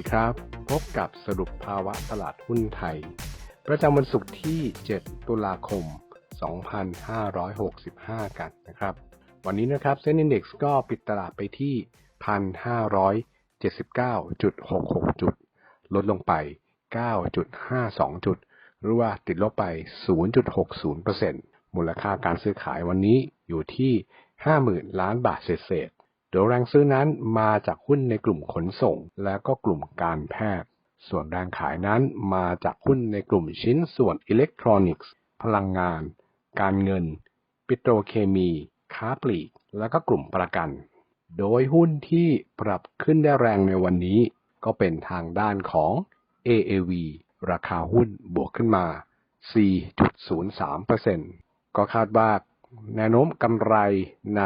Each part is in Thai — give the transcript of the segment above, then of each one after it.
ดีครับ พบกับสรุปภาวะตลาดหุ้นไทย ประจำวันศุกร์ที่ 7 ตุลาคม 2565 กันนะครับ วันนี้นะครับเซ็นดี x ก็ปิดตลาดไปที่ 1,579.66 จุด ลดลงไป 9.52 จุด หรือว่าติดลบไป 0.60%มูลค่าการซื้อขายวันนี้อยู่ที่ 50,000 ล้านบาทเศษ โดยแรงซื้อนั้นมาจากหุ้นในกลุ่มขนส่ง และก็กลุ่มการแพทย์ ส่วนแรงขายนั้นมาจากหุ้นในกลุ่มชิ้นส่วนอิเล็กทรอนิกส์ พลังงาน การเงิน ปิโตรเคมี ค้าปลีก และก็กลุ่มประกัน โดยหุ้นที่ปรับขึ้นได้แรงในวันนี้ ก็เป็นทางด้านของ AAV ราคาหุ้นบวกขึ้นมา 4.03%ก็คาดว่าแนวโน้มกำไรใน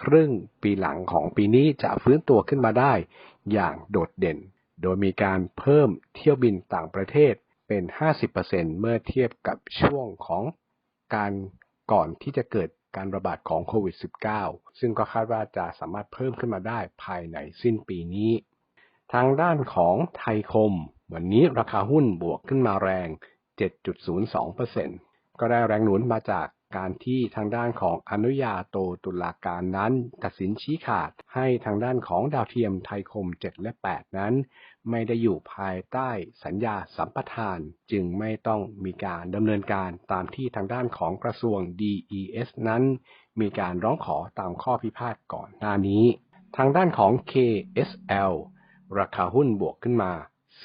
ครึ่งปีหลังของปีนี้จะฟื้นตัวขึ้นมาได้อย่างโดดเด่น โดยมีการเพิ่มเที่ยวบินต่างประเทศเป็น 50%เมื่อเทียบกับช่วงของการก่อนที่จะเกิดการระบาดของโควิด -19 ซึ่งก็คาดว่าจะสามารถเพิ่มขึ้นมาได้ภายในสิ้นปีนี้ ทางด้านของไทยคม วันนี้ราคาหุ้นบวกขึ้นมาแรง 7.02%ก็ได้แรงหนุนมาจาก การที่ทางด้านของอนุญาโตตุลาการนั้น ตัดสินชี้ขาดให้ทางด้านของดาวเทียมไทยคม 7 และ 8 นั้น ไม่ได้อยู่ภายใต้สัญญาสัมปทาน จึงไม่ต้องมีการดำเนินการตามที่ทางด้านของกระทรวง DES นั้น มีการร้องขอตามข้อพิพาทก่อนหน้านี้ ทางด้านของ KSL ราคาหุ้นบวกขึ้นมา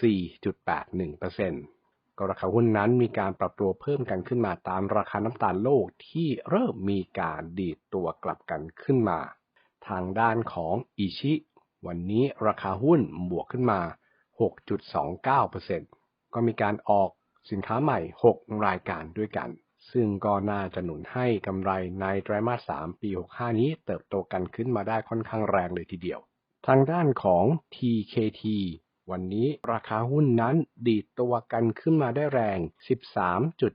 4.81% ก็ราคาหุ้นนั้นมีการปรับตัวเพิ่มกันขึ้นมาตามราคาน้ำตาลโลกที่เริ่มมีการดีดตัวกลับกันขึ้นมา ทางด้านของอิชิ วันนี้ราคาหุ้นบวกขึ้นมา 6.29%ก็มีการออกสินค้าใหม่ 6 รายการด้วยกัน ซึ่งก็น่าจะหนุนให้กำไรในไตรมาส 3 ปี 65 นี้เติบโตกันขึ้นมาได้ค่อนข้างแรงเลยทีเดียว ทางด้านของ TKT วันนี้ราคาหุ้นนั้นดีดตัวกันขึ้นมาได้แรง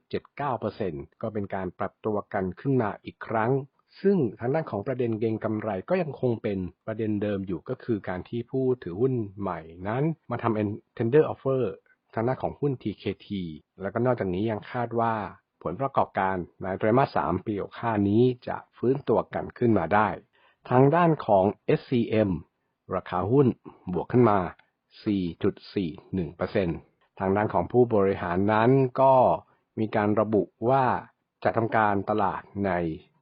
13.79%ก็เป็นการปรับตัวกันขึ้นมาอีกครั้งซึ่งทางด้านของประเด็นเก็งกำไรก็ยังคงเป็นประเด็นเดิมอยู่ก็คือการที่ผู้ถือหุ้นใหม่นั้นมาทำ tender offer ทางด้านของหุ้น TKT แล้วก็นอกจากนี้ยังคาดว่าผลประกอบการในไตรมาส 3 ปี65นี้จะฟื้นตัวกันขึ้นมาได้ ทางด้านของ SCM ราคาหุ้นบวกขึ้นมา 4.41%ทางด้านของผู้บริหารนั้นก็มีการระบุว่าจะทำการตลาดใน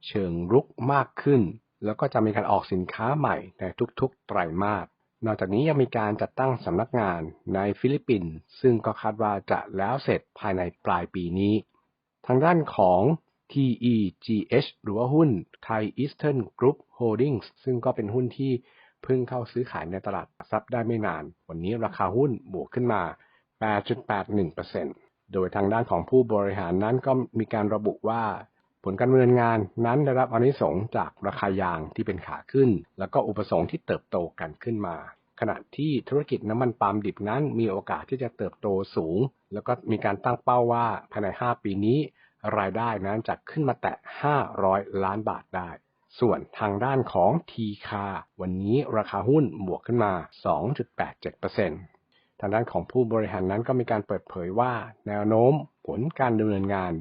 เชิงรุกมากขึ้น แล้วก็จะมีการออกสินค้าใหม่ในทุกๆ ไตรมาส นอกจากนี้ยังมีการจัดตั้งสำนักงานในฟิลิปปินส์ซึ่งก็คาดว่าจะแล้วเสร็จภายในปลายปีนี้ ทางด้านของ TEGH หรือว่าหุ้น Thai Eastern Group Holdings ซึ่งก็เป็นหุ้นที่ เพิ่งเข้าซื้อขายในตลาดหลักทรัพย์ได้ไม่นาน วันนี้ราคาหุ้นบวกขึ้นมา 8.81%โดยทางด้านของผู้บริหารนั้นก็มีการระบุว่า ผลการดำเนินงานนั้นได้รับอนิสงจากราคายางที่เป็นขาขึ้น แล้วก็อุปสงค์ที่เติบโตกันขึ้นมา ขณะที่ธุรกิจน้ำมันปาล์มดิบนั้นมีโอกาสที่จะเติบโตสูง แล้วก็มีการตั้งเป้าว่าภายใน 5 ปีนี้ รายได้นั้นจะขึ้นมาแตะ 500 ล้านบาทได้ ส่วนทางด้านของทีคาวันนี้ราคาหุ้นบวกขึ้นมา 2.87%ทางด้านของผู้บริหารนั้นก็มีการเปิดเผยว่าแนวโน้มผลการดำเนินงาน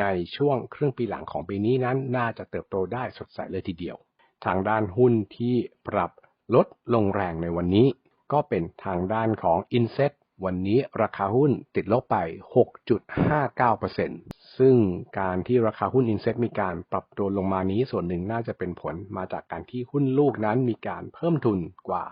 ในช่วงครึ่งปีหลังของปีนี้นั้นน่าจะเติบโตได้สดใสเลยทีเดียว ทางด้านหุ้นที่ปรับลดลงแรงในวันนี้ ก็เป็นทางด้านของ i n s e t วันนี้ราคาหุ้นติดลบไป 6.59% ซึ่งการที่ราคาหุ้น i n s e t มีการปรับตัวลงมานี้ส่วนหนึ่งน่าจะเป็นผลมาจากการที่หุ้นลูกนั้นมีการเพิ่มทุนกว่า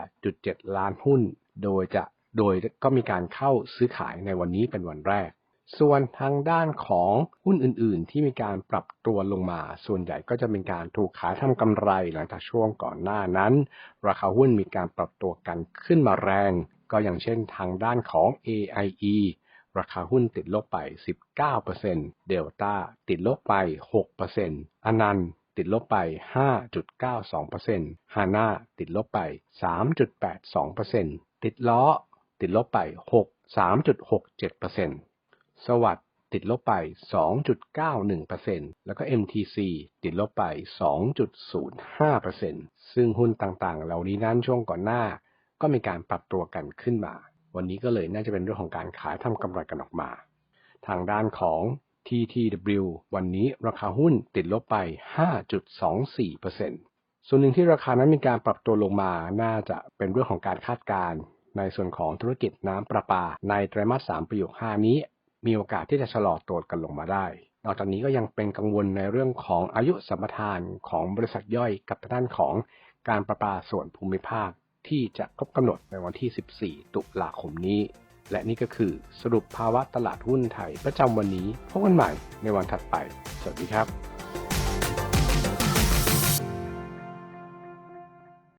18.7 ล้านหุ้น โดยจะโดยก็มีการเข้าซื้อขายในวันนี้เป็นวันแรก ส่วนทางด้านของหุ้นอื่นๆ ที่มีการปรับตัวลงมา ส่วนใหญ่ก็จะเป็นการถูกขายทำกำไรหลังจากช่วงก่อนหน้านั้น ราคาหุ้นมีการปรับตัวกันขึ้นมาแรง ก็อย่างเช่นทางด้านของ AIE ราคาหุ้นติดลบไป 19%เดลต้าติดลบไป 6%อนันต์ติดลบไป 5.92%ฮาน่าติดลบไป 3.82%ติดล้อ ติดลบไป 6 3.67%สวัสด์ติดลบไป 2.91%แล้วก็ MTC ติดลบไป 2.05%ซึ่งหุ้นต่างๆ เหล่านี้นั้นช่วงก่อนหน้า ก็มีการปรับตัวกันขึ้นมา วันนี้ก็เลยน่าจะเป็นเรื่องของการขายทำกำไรกันออกมา ทางด้านของ TTW วันนี้ราคาหุ้นติดลบไป 5.24%ส่วนหนึ่งที่ราคานั้นมีการปรับตัวลงมาน่าจะเป็นเรื่องของการคาดการณ์ในส่วนของธุรกิจน้ำประปา ในไตรมาส 3 ประโยค 5 นี้ มีโอกาสที่จะชะลอตัวกันลงมาได้ นอกจากนี้ก็ยังเป็นกังวลในเรื่องของอายุสัมปทานของบริษัทย่อยกับด้านของการประปาส่วนภูมิภาค ที่จะครบกำหนดในวันที่ 14 ตุลาคมนี้ และนี่ก็คือสรุปภาวะตลาดหุ้นไทยประจำวันนี้พบกันใหม่ในวันถัดไป สวัสดีครับ